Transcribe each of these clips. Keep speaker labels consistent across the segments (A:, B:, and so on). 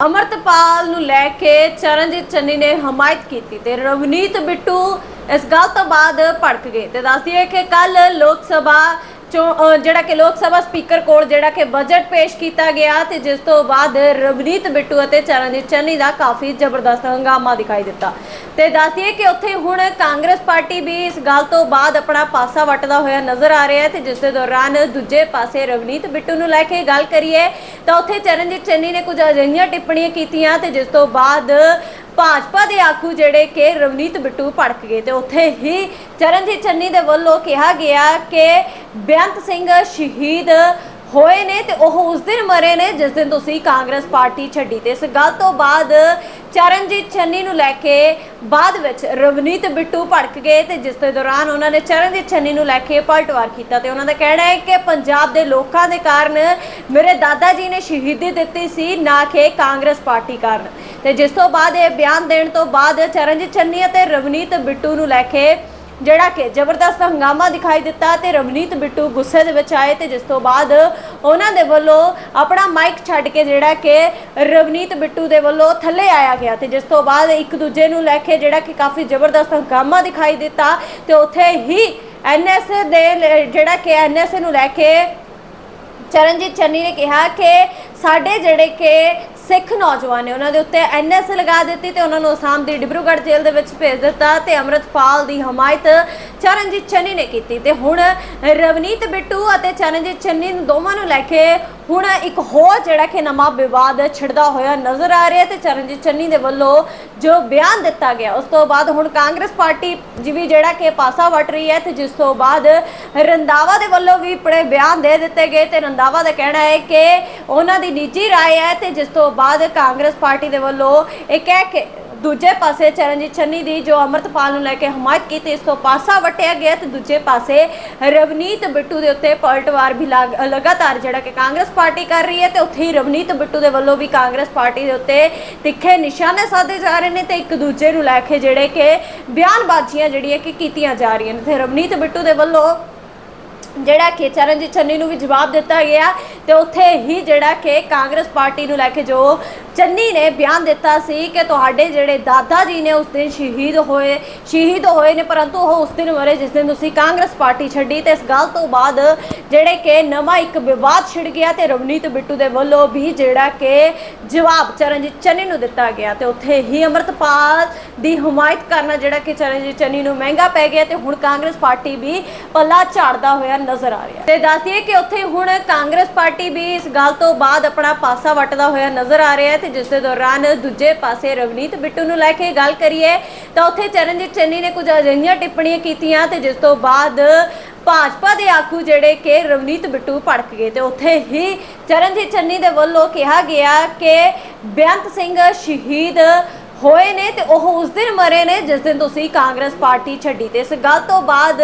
A: ਅਮਰਤਪਾਲ ਨੂੰ ਲੈ ਕੇ ਚਰਨਜੀਤ ਚੰਨੀ ਨੇ ਹਮਾਇਤ ਕੀਤੀ ਤੇ ਰਵਨੀਤ ਬਿੱਟੂ ਇਸ ਗੱਲ ਤੋਂ ਬਾਅਦ ਭੜਕ ਗਏ ਤੇ ਦੱਸ ਦਈਏ ਕਿ ਕੱਲ ਲੋਕ ਸਭਾ ਚੋ ਜਿਹੜਾ ਕਿ ਲੋਕ ਸਭਾ ਸਪੀਕਰ ਕੋਲ ਜਿਹੜਾ ਕਿ ਬਜਟ ਪੇਸ਼ ਕੀਤਾ ਗਿਆ ਤੇ ਜਿਸ ਤੋਂ ਬਾਅਦ ਰਵਨੀਤ ਬਿੱਟੂ ਅਤੇ ਚਰਨਜੀਤ ਚੰਨੀ ਦਾ ਕਾਫੀ ਜ਼ਬਰਦਸਤ ਹੰਗਾਮਾ ਦਿਖਾਈ ਦਿੱਤਾ। ਤੇ ਦੱਸ ਦਈਏ ਕਿ ਉੱਥੇ ਹੁਣ ਕਾਂਗਰਸ ਪਾਰਟੀ ਵੀ ਇਸ ਗੱਲ ਤੋਂ ਬਾਅਦ ਆਪਣਾ ਪਾਸਾ ਵੱਟਦਾ ਹੋਇਆ ਨਜ਼ਰ ਆ ਰਿਹਾ ਹੈ ਤੇ ਜਿਸ ਦੇ ਦੌਰਾਨ ਦੂਜੇ ਪਾਸੇ ਰਵਨੀਤ ਬਿੱਟੂ ਨੂੰ ਲੈ ਕੇ ਗੱਲ ਕਰੀਏ ਤਾਂ ਉੱਥੇ ਚਰਨਜੀਤ ਚੰਨੀ ਨੇ ਕੁਝ ਅਜਿਹੀਆਂ ਟਿੱਪਣੀਆਂ ਕੀਤੀਆਂ ਤੇ ਜਿਸ ਤੋਂ ਬਾਅਦ ਭਾਜਪਾ ਦੇ ਆਗੂ ਜਿਹੜੇ ਕਿ ਰਵਨੀਤ ਬਿੱਟੂ ਭੜਕ ਗਏ ਤੇ ਉੱਥੇ ਹੀ ਚਰਨਜੀਤ ਚੰਨੀ ਦੇ ਵੱਲੋਂ ਕਿਹਾ ਗਿਆ ਕਿ ਬੇਅੰਤ ਸਿੰਘ ਸ਼ਹੀਦ ਹੋਏ ਨੇ ਤੇ ਉਹ ਉਸ ਦਿਨ ਮਰੇ ਨੇ, ਜਿਸ ਦਿਨ ਤੁਸੀਂ ਕਾਂਗਰਸ ਪਾਰਟੀ ਛੱਡੀ ਤੇ ਇਸ ਗੱਲ ਤੋਂ ਬਾਅਦ ਚਰਨਜੀਤ ਚੰਨੀ ਨੂੰ ਲੈ ਕੇ ਬਾਅਦ ਵਿੱਚ ਰਵਨੀਤ ਬਿੱਟੂ ਭੜਕ ਗਏ ਤੇ ਜਿਸ ਦੇ ਦੌਰਾਨ ਉਹਨਾਂ ਨੇ ਚਰਨਜੀਤ ਚੰਨੀ ਨੂੰ ਲੈ ਕੇ ਪਲਟਵਾਰ ਕੀਤਾ ਤੇ ਉਹਨਾਂ ਦਾ ਕਹਿਣਾ ਹੈ ਕਿ ਪੰਜਾਬ ਦੇ ਲੋਕਾਂ ਦੇ ਕਾਰਨ ਮੇਰੇ ਦਾਦਾ ਜੀ ਨੇ ਸ਼ਹੀਦੀ ਦਿੱਤੀ ਸੀ, ਨਾ ਕਿ ਕਾਂਗਰਸ ਪਾਰਟੀ ਕਾਰਨ। ਤੇ ਜਿਸ ਤੋਂ ਬਾਅਦ ਇਹ ਬਿਆਨ ਦੇਣ ਤੋਂ ਬਾਅਦ ਚਰਨਜੀਤ ਚੰਨੀ ਅਤੇ ਰਵਨੀਤ ਬਿੱਟੂ ਨੂੰ ਲੈ ਕੇ ਜਿਹੜਾ ਕਿ ਜ਼ਬਰਦਸਤ ਹੰਗਾਮਾ ਦਿਖਾਈ ਦਿੱਤਾ ਤੇ ਰਵਨੀਤ ਬਿੱਟੂ ਗੁੱਸੇ ਦੇ ਵਿੱਚ ਆਏ ਤੇ ਜਿਸ ਤੋਂ ਬਾਅਦ ਉਹਨਾਂ ਦੇ ਵੱਲੋਂ ਆਪਣਾ ਮਾਈਕ ਛੱਡ ਕੇ ਜਿਹੜਾ ਕਿ ਰਵਨੀਤ ਬਿੱਟੂ ਦੇ ਵੱਲੋਂ ਥੱਲੇ ਆਇਆ ਗਿਆ ਤੇ ਜਿਸ ਤੋਂ ਬਾਅਦ ਇੱਕ ਦੂਜੇ ਨੂੰ ਲੈ ਕੇ ਜਿਹੜਾ ਕਿ ਕਾਫੀ ਜ਼ਬਰਦਸਤ ਹੰਗਾਮਾ ਦਿਖਾਈ ਦਿੱਤਾ ਤੇ ਉੱਥੇ ਹੀ ਐਨਐਸਏ ਦੇ ਜਿਹੜਾ ਕਿ ਐਨਐਸਏ ਨੂੰ ਲੈ ਕੇ ਚਰਨਜੀਤ ਚੰਨੀ ਨੇ ਕਿਹਾ ਕਿ ਸਾਡੇ ਜਿਹੜੇ ਕਿ ਸਿੱਖ ਨੌਜਵਾਨ ਨੇ ਉਹਨਾਂ ਦੇ ਉੱਤੇ ਐਨਐਸ ਲਗਾ ਦਿੱਤੀ ਤੇ ਉਹਨਾਂ ਨੂੰ ਅਸਾਮ ਦੀ ਡਿਬਰੂਗੜ੍ਹ ਜੇਲ੍ਹ ਦੇ ਵਿੱਚ ਭੇਜ ਦਿੱਤਾ ਤੇ ਅੰਮ੍ਰਿਤਪਾਲ ਦੀ ਹਮਾਇਤ ਚਰਨਜੀਤ ਚੰਨੀ ਨੇ ਕੀਤੀ ਤੇ ਹੁਣ ਰਵਨੀਤ ਬਿੱਟੂ ਅਤੇ ਚਰਨਜੀਤ ਚੰਨੀ ਨੂੰ ਦੋਵਾਂ ਨੂੰ ਲੈ ਕੇ ਹੁਣ ਇੱਕ ਹੋਰ ਜਿਹੜਾ ਕਿ ਨਵਾਂ ਵਿਵਾਦ ਛਿੜਦਾ ਹੋਇਆ ਨਜ਼ਰ ਆ ਰਿਹਾ ਤੇ ਚਰਨਜੀਤ ਚੰਨੀ ਦੇ ਵੱਲੋਂ ਜੋ ਬਿਆਨ ਦਿੱਤਾ ਗਿਆ ਉਸ ਤੋਂ ਬਾਅਦ ਹੁਣ ਕਾਂਗਰਸ ਪਾਰਟੀ ਜਿਵੇਂ ਜਿਹੜਾ ਕਿ ਪਾਸਾ ਵਟ ਰਹੀ ਹੈ ਤੇ ਜਿਸ ਤੋਂ ਬਾਅਦ ਰੰਦਾਵਾ ਦੇ ਵੱਲੋਂ ਵੀ ਬੜੇ ਬਿਆਨ ਦੇ ਦਿੱਤੇ ਗਏ ਤੇ ਰੰਦਾਵਾ ਦਾ ਕਹਿਣਾ ਹੈ ਕਿ ਉਹਨਾਂ ਦੀ ਨਿੱਜੀ رائے ਹੈ ਤੇ ਜਿਸ ਤੋਂ ਬਾਅਦ ਕਾਂਗਰਸ ਪਾਰਟੀ ਦੇ ਵੱਲੋਂ ਇਹ ਕਹਿ ਕੇ ਦੂਜੇ ਪਾਸੇ ਚਰਨਜੀਤ ਚੰਨੀ ਦੀ ਜੋ ਅਮਰਤਪਾਲ ਨੂੰ ਲੈ ਕੇ ਹਮਾਇਤ ਕੀਤੀ, ਇਸ ਤੋਂ ਪਾਸਾ ਵਟਿਆ ਗਿਆ ਤੇ ਦੂਜੇ ਪਾਸੇ ਰਵਨੀਤ ਬਿੱਟੂ ਦੇ ਉੱਤੇ ਪਲਟਵਾਰ ਵੀ ਲਾਗ- ਲਗਾਤਾਰ ਜਿਹੜਾ ਕਿ ਕਾਂਗਰਸ ਪਾਰਟੀ ਕਰ ਰਹੀ ਹੈ ਤੇ ਉੱਥੇ ਹੀ ਰਵਨੀਤ ਬਿੱਟੂ ਦੇ ਵੱਲੋਂ ਵੀ ਕਾਂਗਰਸ ਪਾਰਟੀ ਦੇ ਉੱਤੇ ਤਿੱਖੇ ਨਿਸ਼ਾਨੇ ਸਾਧੇ ਜਾ ਰਹੇ ਨੇ ਤੇ ਇੱਕ ਦੂਜੇ ਨੂੰ ਲੈ ਕੇ ਜਿਹੜੇ ਕਿ ਬਿਆਨਬਾਜ਼ੀਆਂ ਜਿਹੜੀਆਂ ਕਿ ਕੀਤੀਆਂ ਜਾ ਰਹੀਆਂ ਨੇ। ਤੇ ਰਵਨੀਤ ਬਿੱਟੂ ਦੇ ਵੱਲੋਂ ਜਿਹੜਾ ਕਿ ਚਰਨਜੀਤ ਚੰਨੀ ਨੂੰ ਵੀ ਜਵਾਬ ਦਿੱਤਾ ਗਿਆ ਤੇ ਉੱਥੇ ਹੀ ਜਿਹੜਾ ਕਿ ਕਾਂਗਰਸ ਪਾਰਟੀ ਨੂੰ ਲੈ ਕੇ ਜੋ ਚੰਨੀ ਨੇ ਬਿਆਨ ਦਿੱਤਾ ਸੀ ਕਿ ਤੁਹਾਡੇ ਜਿਹੜੇ ਦਾਦਾ ਜੀ ਨੇ ਉਸ ਦਿਨ ਸ਼ਹੀਦ ਹੋਏ ਸ਼ਹੀਦ ਹੋਏ ਨੇ, ਪਰੰਤੂ ਉਹ ਉਸ ਦਿਨ ਮਰੇ ਜਿਸ ਦਿਨ ਤੁਸੀਂ ਕਾਂਗਰਸ ਪਾਰਟੀ ਛੱਡੀ ਤੇ ਇਸ ਗੱਲ ਤੋਂ ਬਾਅਦ ਜਿਹੜੇ ਕਿ ਨਵਾਂ ਇੱਕ ਵਿਵਾਦ ਛਿੜ ਗਿਆ ਤੇ ਰਵਨੀਤ ਬਿੱਟੂ ਦੇ ਵੱਲੋਂ ਵੀ ਜਿਹੜਾ ਕਿ ਜਵਾਬ ਚਰਨਜੀਤ ਚੰਨੀ ਨੂੰ ਦਿੱਤਾ ਗਿਆ ਤੇ ਉੱਥੇ ਹੀ ਅਮਰਤਪਾਲ ਦੀ ਹਮਾਇਤ ਕਰਨਾ ਜਿਹੜਾ ਕਿ ਚਰਨਜੀਤ ਚੰਨੀ ਨੂੰ ਮਹਿੰਗਾ ਪੈ ਗਿਆ ਤੇ ਹੁਣ ਕਾਂਗਰਸ ਪਾਰਟੀ ਵੀ ਪੱਲਾ ਝਾੜਦਾ ਹੋਇਆ ਨਜ਼ਰ ਆ ਰਿਹਾ ਤੇ ਦੱਸਦੀਏ ਕਿ ਉੱਥੇ ਹੁਣ ਕਾਂਗਰਸ ਪਾਰਟੀ ਵੀ ਇਸ ਗੱਲ ਤੋਂ ਬਾਅਦ ਆਪਣਾ ਪਾਸਾ ਵੱਟਦਾ ਹੋਇਆ ਨਜ਼ਰ ਆ ਰਿਹਾ ਹੈ ਤੇ ਜਿਸ ਦੇ ਦੌਰਾਨ ਦੂਜੇ ਪਾਸੇ ਰਵਨੀਤ ਬਿੱਟੂ ਨੂੰ ਲੈ ਕੇ ਗੱਲ ਕਰੀਏ, ਤਾਂ ਉੱਥੇ ਚਰਨਜੀਤ ਚੰਨੀ ਨੇ ਕੁਝ ਅਜਿਹੀਆਂ ਟਿੱਪਣੀਆਂ ਕੀਤੀਆਂ ਤੇ ਜਿਸ ਤੋਂ ਬਾਅਦ ਭਾਜਪਾ ਦੇ ਆਗੂ ਜਿਹੜੇ ਕਿ ਰਵਨੀਤ ਬਿੱਟੂ ਭੜਕ ਗਏ ਤੇ ਉੱਥੇ ਹੀ ਚਰਨਜੀਤ ਚੰਨੀ ਦੇ ਵੱਲੋਂ ਕਿਹਾ ਗਿਆ ਕਿ ਬੇਅੰਤ ਸਿੰਘ ਸ਼ਹੀਦ ਹੋਏ ਨੇ ਤੇ ਉਹ ਉਸ ਦਿਨ ਮਰੇ ਨੇ, ਜਿਸ ਦਿਨ ਤੁਸੀਂ ਕਾਂਗਰਸ ਪਾਰਟੀ ਛੱਡੀ ਤੇ ਇਸ ਗੱਲ ਤੋਂ ਬਾਅਦ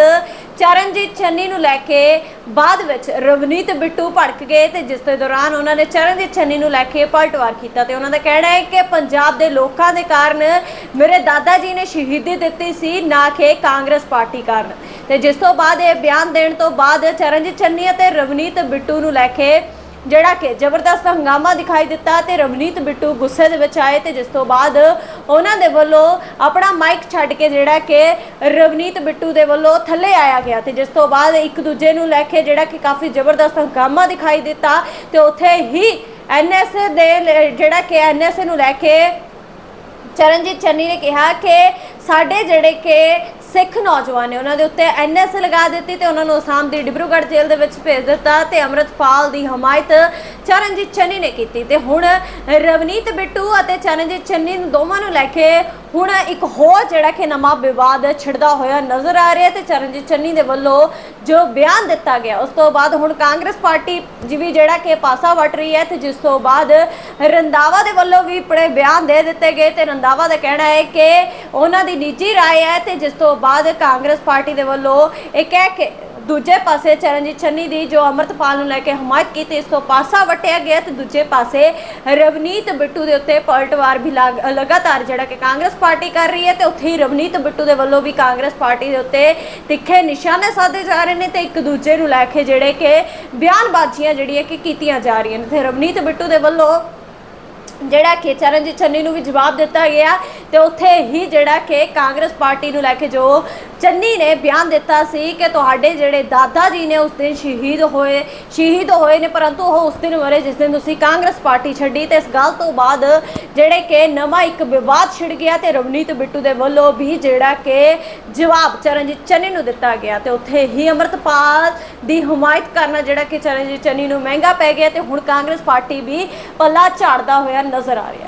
A: ਚਰਨਜੀਤ ਚੰਨੀ ਨੂੰ ਲੈ ਕੇ ਬਾਅਦ ਵਿੱਚ ਰਵਨੀਤ ਬਿੱਟੂ ਭੜਕ ਗਏ ਤੇ ਜਿਸ ਦੇ ਦੌਰਾਨ ਉਹਨਾਂ ਨੇ ਚਰਨਜੀਤ ਚੰਨੀ ਨੂੰ ਲੈ ਕੇ ਪਲਟਵਾਰ ਕੀਤਾ ਤੇ ਉਹਨਾਂ ਦਾ ਕਹਿਣਾ ਹੈ ਕਿ ਪੰਜਾਬ ਦੇ ਲੋਕਾਂ ਦੇ ਕਾਰਨ ਮੇਰੇ ਦਾਦਾ ਜੀ ਨੇ ਸ਼ਹੀਦੀ ਦਿੱਤੀ ਸੀ, ਨਾ ਕਿ ਕਾਂਗਰਸ ਪਾਰਟੀ ਕਾਰਨ। ਤੇ ਜਿਸ ਤੋਂ ਬਾਅਦ ਇਹ ਬਿਆਨ ਦੇਣ ਤੋਂ ਬਾਅਦ ਚਰਨਜੀਤ ਚੰਨੀ ਅਤੇ ਰਵਨੀਤ ਬਿੱਟੂ ਨੂੰ ਲੈ ਕੇ ਜਿਹੜਾ ਕਿ ਜ਼ਬਰਦਸਤ ਹੰਗਾਮਾ ਦਿਖਾਈ ਦਿੱਤਾ ਤੇ ਰਵਨੀਤ ਬਿੱਟੂ ਗੁੱਸੇ ਦੇ ਵਿੱਚ ਆਏ ਤੇ ਜਿਸ ਤੋਂ ਬਾਅਦ ਉਹਨਾਂ ਦੇ ਵੱਲੋਂ ਆਪਣਾ ਮਾਈਕ ਛੱਡ ਕੇ ਜਿਹੜਾ ਕਿ ਰਵਨੀਤ ਬਿੱਟੂ ਦੇ ਵੱਲੋਂ ਥੱਲੇ ਆਇਆ ਗਿਆ ਤੇ ਜਿਸ ਤੋਂ ਬਾਅਦ ਇੱਕ ਦੂਜੇ ਨੂੰ ਲੈ ਕੇ ਜਿਹੜਾ ਕਿ ਕਾਫੀ ਜ਼ਬਰਦਸਤ ਹੰਗਾਮਾ ਦਿਖਾਈ ਦਿੱਤਾ ਤੇ ਉੱਥੇ ਹੀ ਐਨਐਸਏ ਦੇ ਜਿਹੜਾ ਕਿ ਐਨਐਸਏ ਨੂੰ ਲੈ ਕੇ ਚਰਨਜੀਤ ਚੰਨੀ ਨੇ ਕਿਹਾ ਕਿ ਸਾਡੇ ਜਿਹੜੇ ਕਿ ਸਿੱਖ ਨੌਜਵਾਨ ਨੇ ਉਹਨਾਂ ਦੇ ਉੱਤੇ ਐਨਐਸ ਲਗਾ ਦਿੱਤੀ ਤੇ ਉਹਨਾਂ ਨੂੰ ਅਸਾਮ ਦੀ ਡਿਬਰੂਗੜ੍ਹ ਜੇਲ੍ਹ ਦੇ ਵਿੱਚ ਭੇਜ ਦਿੱਤਾ ਤੇ ਅੰਮ੍ਰਿਤਪਾਲ ਦੀ ਹਮਾਇਤ ਚਰਨਜੀਤ ਚੰਨੀ ਨੇ ਕੀਤੀ ਤੇ ਹੁਣ ਰਵਨੀਤ ਬਿੱਟੂ ਅਤੇ ਚਰਨਜੀਤ ਚੰਨੀ ਨੂੰ ਦੋਵਾਂ ਨੂੰ ਲੈ ਕੇ ਹੁਣ ਇੱਕ ਹੋਰ ਜਿਹੜਾ ਕਿ ਨਵਾਂ ਵਿਵਾਦ ਛਿੜਦਾ ਹੋਇਆ ਨਜ਼ਰ ਆ ਰਿਹਾ ਤੇ ਚਰਨਜੀਤ ਚੰਨੀ ਦੇ ਵੱਲੋਂ ਜੋ ਬਿਆਨ ਦਿੱਤਾ ਗਿਆ ਉਸ ਤੋਂ ਬਾਅਦ ਹੁਣ ਕਾਂਗਰਸ ਪਾਰਟੀ ਜਿਵੇਂ ਜਿਹੜਾ ਕਿ ਪਾਸਾ ਵਟ ਰਹੀ ਹੈ ਤੇ ਜਿਸ ਤੋਂ ਬਾਅਦ ਰੰਦਾਵਾ ਦੇ ਵੱਲੋਂ ਵੀ ਬੜੇ ਬਿਆਨ ਦੇ ਦਿੱਤੇ ਗਏ ਤੇ ਰੰਦਾਵਾ ਦਾ ਕਹਿਣਾ ਹੈ ਕਿ ਉਹਨਾਂ ਦੀ ਨਿੱਜੀ رائے ਹੈ ਤੇ ਜਿਸ ਤੋਂ ਬਾਅਦ ਕਾਂਗਰਸ ਪਾਰਟੀ ਦੇ ਵੱਲੋਂ ਇਹ ਕਹਿ ਕੇ ਦੂਜੇ ਪਾਸੇ ਚਰਨਜੀਤ ਚੰਨੀ ਦੀ ਜੋ ਅਮਰਤਪਾਲ ਨੂੰ ਲੈ ਕੇ ਹਮਾਇਤ ਕੀਤੀ, ਇਸ ਤੋਂ ਪਾਸਾ ਵਟਿਆ ਗਿਆ ਤੇ ਦੂਜੇ ਪਾਸੇ ਰਵਨੀਤ ਬਿੱਟੂ ਦੇ ਉੱਤੇ ਪਲਟਵਾਰ ਵੀ ਲਾਗ- ਲਗਾਤਾਰ ਜਿਹੜਾ ਕਿ ਕਾਂਗਰਸ ਪਾਰਟੀ ਕਰ ਰਹੀ ਹੈ ਤੇ ਉੱਥੇ ਹੀ ਰਵਨੀਤ ਬਿੱਟੂ ਦੇ ਵੱਲੋਂ ਵੀ ਕਾਂਗਰਸ ਪਾਰਟੀ ਦੇ ਉੱਤੇ ਤਿੱਖੇ ਨਿਸ਼ਾਨੇ ਸਾਧੇ ਜਾ ਰਹੇ ਨੇ ਤੇ ਇੱਕ ਦੂਜੇ ਨੂੰ ਲੈ ਕੇ ਜਿਹੜੇ ਕਿ ਬਿਆਨਬਾਜ਼ੀਆਂ ਜਿਹੜੀਆਂ ਕਿ ਕੀਤੀਆਂ ਜਾ ਰਹੀਆਂ ਨੇ। ਤੇ ਰਵਨੀਤ ਬਿੱਟੂ ਦੇ ਵੱਲੋਂ ਜਿਹੜਾ ਕਿ ਚਰਨਜੀਤ ਚੰਨੀ ਨੂੰ ਵੀ ਜਵਾਬ ਦਿੱਤਾ ਗਿਆ ਤੇ ਉੱਥੇ ਹੀ ਜਿਹੜਾ ਕਿ ਕਾਂਗਰਸ ਪਾਰਟੀ ਨੂੰ ਲੈ ਕੇ ਜੋ ਚੰਨੀ ਨੇ ਬਿਆਨ ਦਿੱਤਾ ਸੀ ਕਿ ਤੁਹਾਡੇ ਜਿਹੜੇ ਦਾਦਾ ਜੀ ਨੇ ਉਸ ਦਿਨ ਸ਼ਹੀਦ ਹੋਏ ਸ਼ਹੀਦ ਹੋਏ ਨੇ, ਪਰੰਤੂ ਉਹ ਉਸ ਦਿਨ ਮਰੇ ਜਿਸ ਦਿਨ ਤੁਸੀਂ ਕਾਂਗਰਸ ਪਾਰਟੀ ਛੱਡੀ ਤੇ ਇਸ ਗੱਲ ਤੋਂ ਬਾਅਦ ਜਿਹੜੇ ਕਿ ਨਵਾਂ ਇੱਕ ਵਿਵਾਦ ਛਿੜ ਗਿਆ ਤੇ ਰਵਨੀਤ ਬਿੱਟੂ ਦੇ ਵੱਲੋਂ ਵੀ ਜਿਹੜਾ ਕਿ ਜਵਾਬ ਚਰਨਜੀਤ ਚੰਨੀ ਨੂੰ ਦਿੱਤਾ ਗਿਆ ਤੇ ਉੱਥੇ ਹੀ ਅਮਰਤਪਾਲ ਦੀ ਹਮਾਇਤ ਕਰਨਾ ਜਿਹੜਾ ਕਿ ਚਰਨਜੀਤ ਚੰਨੀ ਨੂੰ ਮਹਿੰਗਾ ਪੈ ਗਿਆ ਤੇ ਹੁਣ ਕਾਂਗਰਸ ਪਾਰਟੀ ਵੀ ਪੱਲਾ ਝਾੜਦਾ ਹੋਇਆ ਨਜ਼ਰ ਆ ਰਿਹਾ